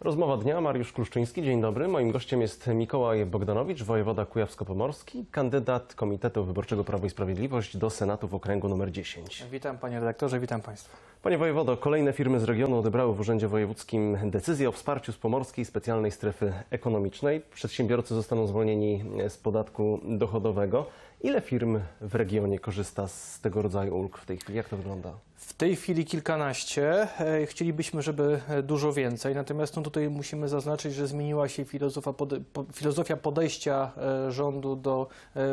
Rozmowa dnia, Mariusz Kluszczyński, dzień dobry. Moim gościem jest Mikołaj Bogdanowicz, wojewoda kujawsko-pomorski, kandydat Komitetu Wyborczego Prawo i Sprawiedliwość do Senatu w okręgu numer 10. Witam panie redaktorze, witam państwa. Panie wojewodo, kolejne firmy z regionu odebrały w Urzędzie Wojewódzkim decyzję o wsparciu z Pomorskiej Specjalnej Strefy Ekonomicznej. Przedsiębiorcy zostaną zwolnieni z podatku dochodowego. Ile firm w regionie korzysta z tego rodzaju ulg w tej chwili? Jak to wygląda? W tej chwili kilkanaście. E, Chcielibyśmy, żeby e, dużo więcej. Natomiast no, tutaj musimy zaznaczyć, że zmieniła się filozofia, pode, po, filozofia podejścia e, rządu do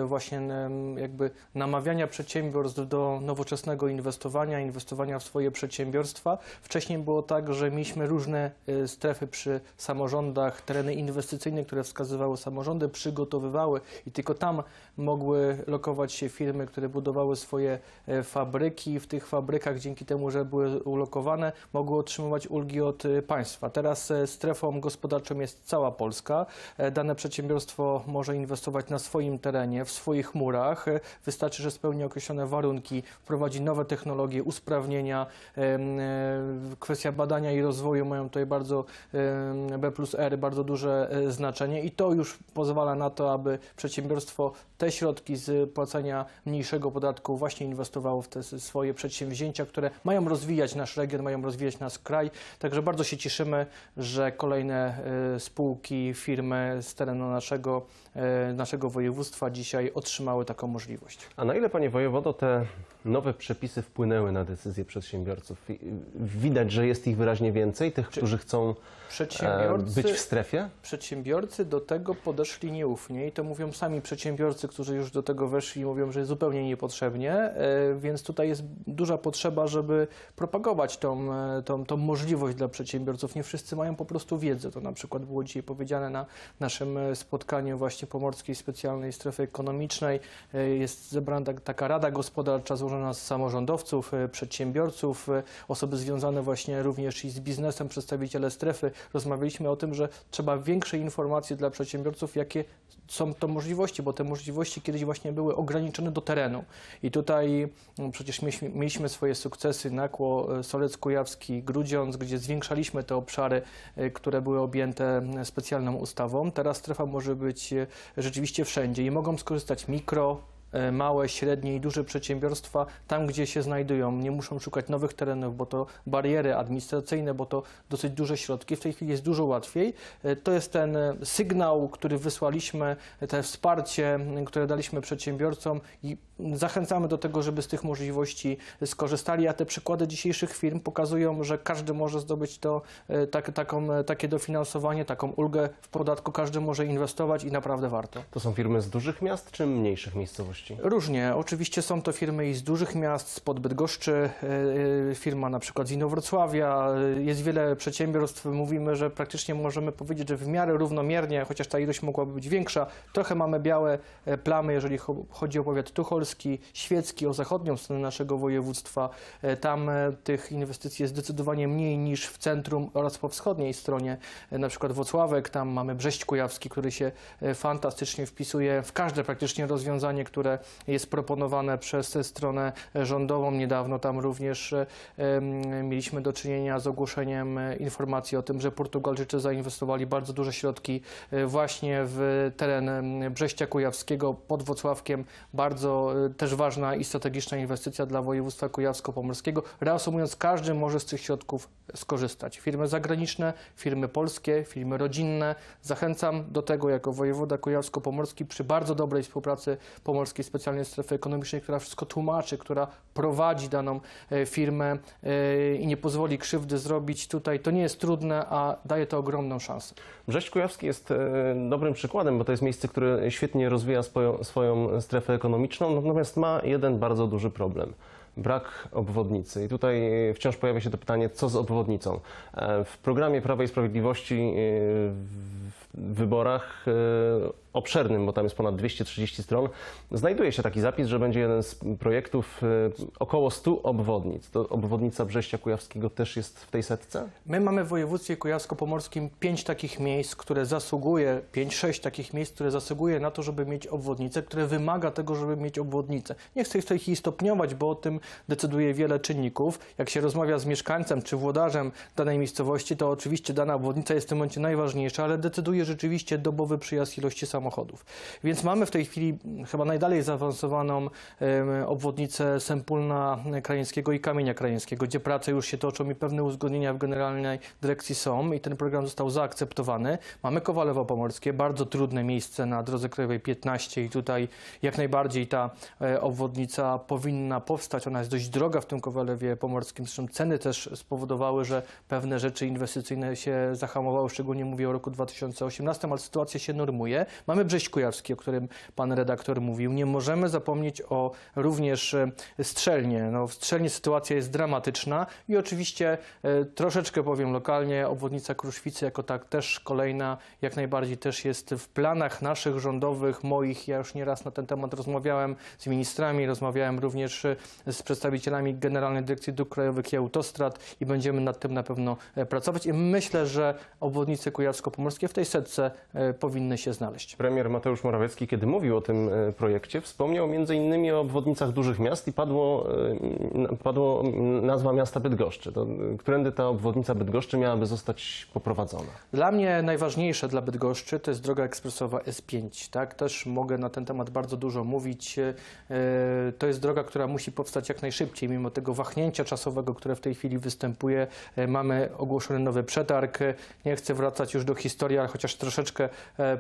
właśnie jakby namawiania przedsiębiorstw do nowoczesnego inwestowania, inwestowania w swoje przedsiębiorstwa. Wcześniej było tak, że mieliśmy różne strefy przy samorządach, tereny inwestycyjne, które wskazywały samorządy, przygotowywały i tylko tam mogły lokować się firmy, które budowały swoje e, fabryki. W tych fabrykach dzięki temu, że były ulokowane, mogły otrzymywać ulgi od e, państwa. Teraz e, strefą gospodarczą jest cała Polska. Dane przedsiębiorstwo może inwestować na swoim terenie, w swoich murach. Wystarczy, że spełni określone warunki, wprowadzi nowe technologie, usprawnienia. Kwestia badania i rozwoju mają tutaj bardzo B plus R bardzo duże znaczenie i to już pozwala na to, aby przedsiębiorstwo te środki z płacenia mniejszego podatku właśnie inwestowało w te swoje przedsięwzięcia, które mają rozwijać nasz region, mają rozwijać nasz kraj. Także bardzo się cieszymy, że kolejne e, spółki, firmy z terenu naszego, e, naszego województwa dzisiaj otrzymały taką możliwość. A na ile, panie wojewodo, te nowe przepisy wpłynęły na decyzje przedsiębiorców? Widać, że jest ich wyraźnie więcej, tych, którzy chcą e, być w strefie? Przedsiębiorcy do tego podeszli nieufnie i to mówią sami przedsiębiorcy, którzy już do tego weszli i mówią, że jest zupełnie niepotrzebnie, e, więc tutaj jest duża potrzeba, żeby propagować tą, e, tą, tą możliwość dla przedsiębiorców. Nie wszyscy mają po prostu wiedzę. To na przykład było dzisiaj powiedziane na naszym e, spotkaniu właśnie Pomorskiej Specjalnej Strefy Ekonomicznej. Jest zebrana tak- taka rada gospodarcza złożona z samorządowców, przedsiębiorców, osoby związane właśnie również i z biznesem, przedstawiciele strefy. Rozmawialiśmy o tym, że trzeba większej informacji dla przedsiębiorców, jakie są to możliwości, bo te możliwości kiedyś właśnie były ograniczone do terenu. I tutaj no, przecież mieliśmy, swoje sukcesy, Nakło, e, Solec Kujawski, Grudziądz, gdzie zwiększaliśmy te obszary, e, które były objęte e, specjalną ustawą. Teraz strefa może być e, rzeczywiście wszędzie i mogą skorzystać mikro, małe, średnie i duże przedsiębiorstwa tam, gdzie się znajdują. Nie muszą szukać nowych terenów, bo to bariery administracyjne, bo to dosyć duże środki. W tej chwili jest dużo łatwiej. E, To jest ten e, sygnał, który wysłaliśmy, e, te wsparcie, które daliśmy przedsiębiorcom i zachęcamy do tego, żeby z tych możliwości skorzystali, a te przykłady dzisiejszych firm pokazują, że każdy może zdobyć to, e, tak, taką, e, takie dofinansowanie, taką ulgę w podatku, każdy może inwestować i naprawdę warto. To są firmy z dużych miast czy mniejszych miejscowości? Różnie. Oczywiście są to firmy i z dużych miast, spod Bydgoszczy, e, firma na przykład z Inowrocławia. Jest wiele przedsiębiorstw. Mówimy, że praktycznie możemy powiedzieć, że w miarę równomiernie, chociaż ta ilość mogłaby być większa, trochę mamy białe plamy, jeżeli cho- chodzi o powiat tucholski, świecki, o zachodnią stronę naszego województwa. E, Tam e, tych inwestycji jest zdecydowanie mniej niż w centrum oraz po wschodniej stronie, e, na przykład Włocławek, tam mamy Brześć Kujawski, który się fantastycznie wpisuje w każde praktycznie rozwiązanie, które jest proponowane przez stronę rządową. Niedawno tam również mieliśmy do czynienia z ogłoszeniem informacji o tym, że Portugalczycy zainwestowali bardzo duże środki właśnie w teren Brześcia Kujawskiego pod Włocławkiem. Bardzo też ważna i strategiczna inwestycja dla województwa kujawsko-pomorskiego. Reasumując, każdy może z tych środków skorzystać. Firmy zagraniczne, firmy polskie, firmy rodzinne. Zachęcam do tego jako wojewoda kujawsko-pomorski przy bardzo dobrej współpracy Pomorskiej Specjalnej Strefy Ekonomicznej, która wszystko tłumaczy, która prowadzi daną e, firmę e, i nie pozwoli krzywdy zrobić. Tutaj to nie jest trudne, a daje to ogromną szansę. Brześć Kujawski jest e, dobrym przykładem, bo to jest miejsce, które świetnie rozwija swoją, swoją strefę ekonomiczną, natomiast ma jeden bardzo duży problem. Brak obwodnicy. I tutaj wciąż pojawia się to pytanie, co z obwodnicą. E, W programie Prawa i Sprawiedliwości e, w wyborach e, obszernym, bo tam jest ponad 230 stron, znajduje się taki zapis, że będzie jeden z projektów y, około 100 obwodnic. To obwodnica Brześcia Kujawskiego też jest w tej setce? My mamy w województwie kujawsko-pomorskim pięć takich miejsc, które zasługuje, pięć, sześć takich miejsc, które zasługuje na to, żeby mieć obwodnicę, które wymaga tego, żeby mieć obwodnicę. Nie chcę tej chwili stopniować, bo o tym decyduje wiele czynników. Jak się rozmawia z mieszkańcem czy włodarzem danej miejscowości, to oczywiście dana obwodnica jest w tym momencie najważniejsza, ale decyduje rzeczywiście dobowy przyjazd ilości samochodów. Więc mamy w tej chwili chyba najdalej zaawansowaną obwodnicę Sempólna Krajeńskiego i Kamienia Krajeńskiego, gdzie prace już się toczą i pewne uzgodnienia w generalnej dyrekcji są i ten program został zaakceptowany. Mamy Kowalewo Pomorskie, bardzo trudne miejsce na drodze krajowej 15 i tutaj jak najbardziej ta e, obwodnica powinna powstać. Ona jest dość droga w tym Kowalewie Pomorskim, zresztą ceny też spowodowały, że pewne rzeczy inwestycyjne się zahamowały, szczególnie mówię o roku 2018, ale sytuacja się normuje. Mamy Brześć Kujawski, o którym pan redaktor mówił. Nie możemy zapomnieć o również e, Strzelnie. No, w Strzelnie sytuacja jest dramatyczna i oczywiście e, troszeczkę powiem lokalnie, obwodnica Kruszwicy jako tak też kolejna, jak najbardziej też jest w planach naszych rządowych, moich. Ja już nieraz na ten temat rozmawiałem z ministrami, rozmawiałem również e, z przedstawicielami Generalnej Dyrekcji Dróg Krajowych i Autostrad i będziemy nad tym na pewno pracować i myślę, że obwodnice kujawsko-pomorskie w tej setce powinny się znaleźć. Premier Mateusz Morawiecki, kiedy mówił o tym e, projekcie, wspomniał innymi o obwodnicach dużych miast i padło, e, padło nazwa miasta Bydgoszczy. To, e, którędy ta obwodnica Bydgoszczy miałaby zostać poprowadzona? Dla mnie najważniejsze dla Bydgoszczy to jest droga ekspresowa S5. Tak? Też mogę na ten temat bardzo dużo mówić. To jest droga, która musi powstać jak najszybciej, mimo tego wahnięcia czasowego, które w tej chwili występuje. Mamy ogłoszony nowy przetarg. Nie chcę wracać już do historii, ale chociaż troszeczkę,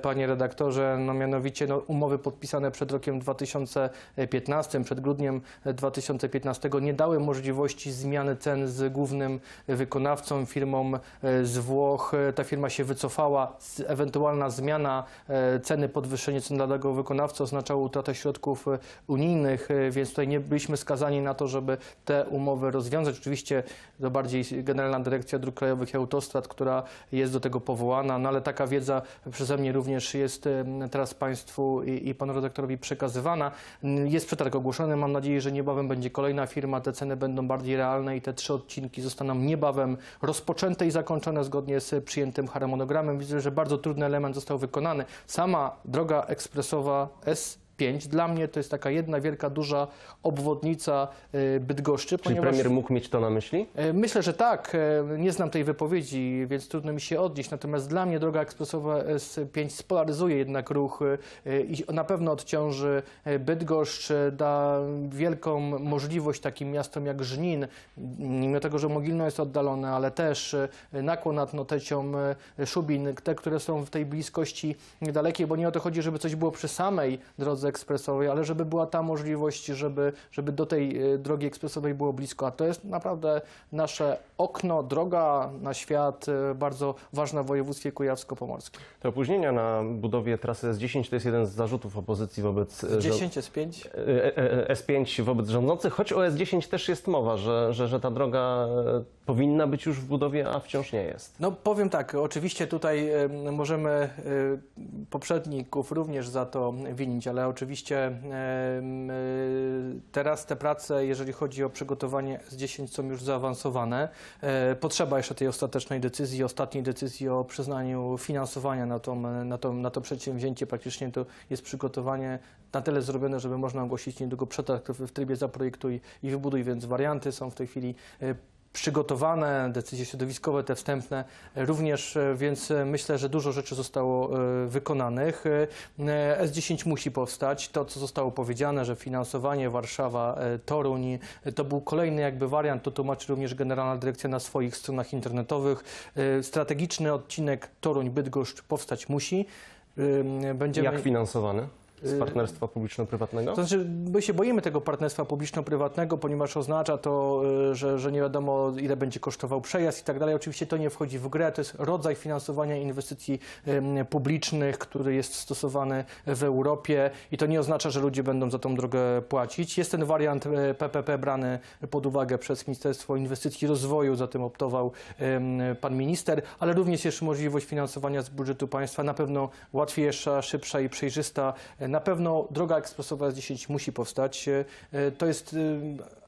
panie redaktorze, no mianowicie no, umowy podpisane przed rokiem 2015, przed grudniem 2015 nie dały możliwości zmiany cen z głównym wykonawcą, firmą e, z Włoch. E, Ta firma się wycofała. Ewentualna zmiana e, ceny, podwyższenie cen dla tego wykonawcy oznaczało utratę środków unijnych, więc tutaj nie byliśmy skazani na to, żeby te umowy rozwiązać. Oczywiście to bardziej Generalna Dyrekcja Dróg Krajowych i Autostrad, która jest do tego powołana, no ale taka wiedza przeze mnie również jest teraz Państwu i, i Panu redaktorowi przekazywana. Jest przetarg ogłoszony, mam nadzieję, że niebawem będzie kolejna firma, te ceny będą bardziej realne i te trzy odcinki zostaną niebawem rozpoczęte i zakończone zgodnie z przyjętym harmonogramem. Widzę, że bardzo trudny element został wykonany. Sama droga ekspresowa S5 dla mnie to jest taka jedna wielka, duża obwodnica e, Bydgoszczy, ponieważ... premier mógł mieć to na myśli? E, Myślę, że tak. E, Nie znam tej wypowiedzi, więc trudno mi się odnieść. Natomiast dla mnie droga ekspresowa S5 spolaryzuje jednak ruch e, i na pewno odciąży e, Bydgoszcz, e, da wielką możliwość takim miastom jak Żnin, mimo tego, że Mogilno jest oddalone, ale też e, Nakło nad Notecią, e, Szubin, te, które są w tej bliskości niedalekiej, bo nie o to chodzi, żeby coś było przy samej drodze ekspresowej, ale żeby była ta możliwość, żeby, żeby do tej e, drogi ekspresowej było blisko. A to jest naprawdę nasze okno, droga na świat, e, bardzo ważna w województwie kujawsko-pomorskim. Te opóźnienia na budowie trasy S10 to jest jeden z zarzutów opozycji wobec e, rząd- 10 jest 5. E, e, e, S5 wobec rządzących, choć o S10 też jest mowa, że, że, że ta droga e, powinna być już w budowie, a wciąż nie jest. No powiem tak, oczywiście tutaj możemy poprzedników również za to winić, ale oczywiście teraz te prace, jeżeli chodzi o przygotowanie S10 są już zaawansowane. E, Potrzeba jeszcze tej ostatecznej decyzji, ostatniej decyzji o przyznaniu finansowania na, tą, na, tą, na to przedsięwzięcie. Praktycznie to jest przygotowanie na tyle zrobione, żeby można ogłosić niedługo przetarg w trybie zaprojektuj i wybuduj, więc warianty są w tej chwili e, przygotowane, decyzje środowiskowe, te wstępne również, e, więc e, myślę, że dużo rzeczy zostało e, wykonanych. E, S10 musi powstać. To, co zostało powiedziane, że finansowanie Warszawa, e, Toruń, e, to był kolejny jakby wariant, to tłumaczy również Generalna Dyrekcja na swoich stronach internetowych. E, Strategiczny odcinek Toruń-Bydgoszcz powstać musi. E, Będziemy... Jak finansowany? Z partnerstwa publiczno-prywatnego? To znaczy, my się boimy tego partnerstwa publiczno-prywatnego, ponieważ oznacza to, y, że, że nie wiadomo, ile będzie kosztował przejazd i tak dalej. Oczywiście to nie wchodzi w grę. To jest rodzaj finansowania inwestycji publicznych, który jest stosowany w Europie i to nie oznacza, że ludzie będą za tą drogę płacić. Jest ten wariant PPP brany pod uwagę przez Ministerstwo Inwestycji i Rozwoju, za tym optował pan minister, ale również jest możliwość finansowania z budżetu państwa, na pewno łatwiejsza, szybsza i przejrzysta. Na pewno droga ekspresowa S10 musi powstać. E, To jest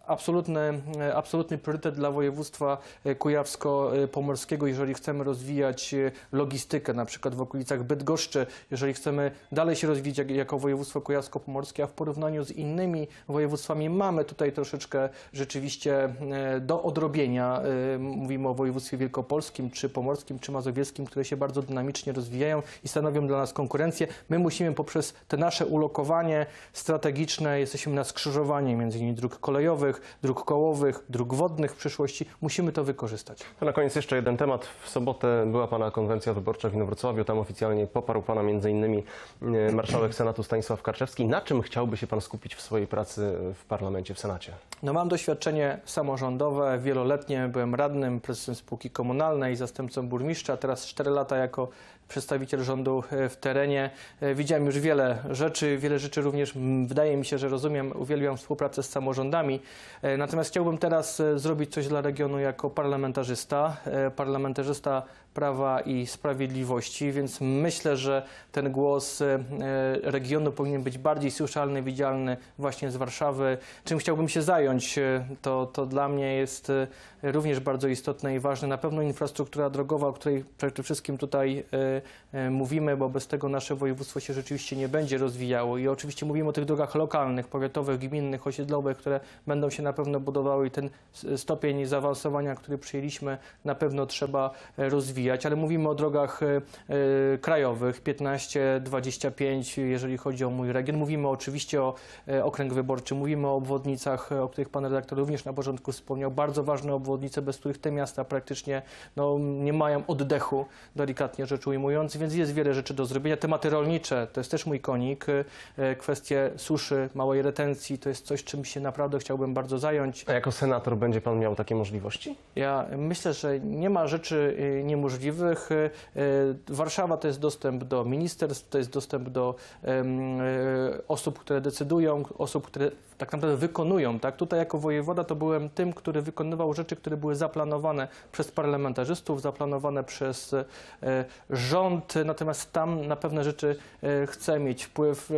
absolutny, e, absolutny priorytet dla województwa e, kujawsko-pomorskiego, jeżeli chcemy rozwijać e, logistykę, na przykład w okolicach Bydgoszczy, jeżeli chcemy dalej się rozwijać jak- jako województwo kujawsko-pomorskie, a w porównaniu z innymi województwami mamy tutaj troszeczkę rzeczywiście do odrobienia. Mówimy o województwie wielkopolskim, czy pomorskim, czy mazowieckim, które się bardzo dynamicznie rozwijają i stanowią dla nas konkurencję. My musimy poprzez te nasze ulokowanie strategiczne, jesteśmy na skrzyżowaniu między innymi dróg kolejowych, dróg kołowych, dróg wodnych w przyszłości, musimy to wykorzystać. To na koniec jeszcze jeden temat. W sobotę była Pana konwencja wyborcza w Inowrocławiu. Tam oficjalnie poparł Pana m.in. e, marszałek Senatu Stanisław Karczewski. Na czym chciałby się Pan skupić w swojej pracy w parlamencie, w Senacie? No mam doświadczenie samorządowe, wieloletnie, byłem radnym, prezesem spółki komunalnej, zastępcą burmistrza, teraz 4 lata jako przedstawiciel rządu e, w terenie. E, Widziałem już wiele rzeczy, wiele rzeczy również wydaje mi się, że rozumiem, uwielbiam współpracę z samorządami. E, Natomiast chciałbym teraz zrobić coś dla regionu jako parlamentarzysta, parlamentarzysta Prawa i Sprawiedliwości, więc myślę, że ten głos e, regionu powinien być bardziej słyszalny, widzialny właśnie z Warszawy. Czym chciałbym się zająć, e, to, to dla mnie jest e, również bardzo istotne i ważne. Na pewno infrastruktura drogowa, o której przede wszystkim tutaj mówimy, bo bez tego nasze województwo się rzeczywiście nie będzie rozwijało. I oczywiście mówimy o tych drogach lokalnych, powiatowych, gminnych, osiedlowych, które będą się na pewno budowały i ten stopień zaawansowania, który przyjęliśmy, na pewno trzeba e, rozwijać. Ale mówimy o drogach e, e, krajowych 15, 25, jeżeli chodzi o mój region. Mówimy oczywiście o e, okręg wyborczy, mówimy o obwodnicach, o których pan redaktor również na porządku wspomniał. Bardzo ważne obwodnice, bez których te miasta praktycznie no, nie mają oddechu, delikatnie rzecz ujmując, więc jest wiele rzeczy do zrobienia. Tematy rolnicze to jest też mój konik. Kwestie suszy, małej retencji to jest coś, czym się naprawdę chciałbym bardzo zająć. A jako senator będzie Pan miał takie możliwości? Ja myślę, że nie ma rzeczy y, niemożliwych. Y, y, Warszawa to jest dostęp do ministerstw, to jest dostęp do y, osób, które decydują, osób, które tak naprawdę wykonują. Tak? Tutaj jako wojewoda to byłem tym, który wykonywał rzeczy, które były zaplanowane przez parlamentarzystów, zaplanowane przez e, rząd, natomiast tam na pewne rzeczy e, chcę mieć wpływ.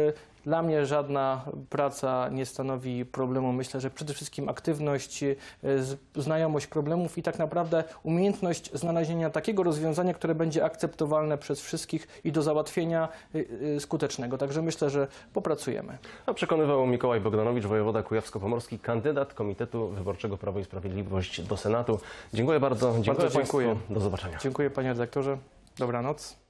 Dla mnie żadna praca nie stanowi problemu. Myślę, że przede wszystkim aktywność, z- znajomość problemów i tak naprawdę umiejętność znalezienia takiego rozwiązania, które będzie akceptowalne przez wszystkich i do załatwienia e, e, skutecznego. Także myślę, że popracujemy. A przekonywał Mikołaj Bogdanowicz, wojewoda kujawsko-pomorski, kandydat Komitetu Wyborczego Prawo i Sprawiedliwość do Senatu. Dziękuję bardzo. Dziękuję Bardzo dziękuję. Państwu. Do zobaczenia. Dziękuję panie redaktorze. Dobranoc.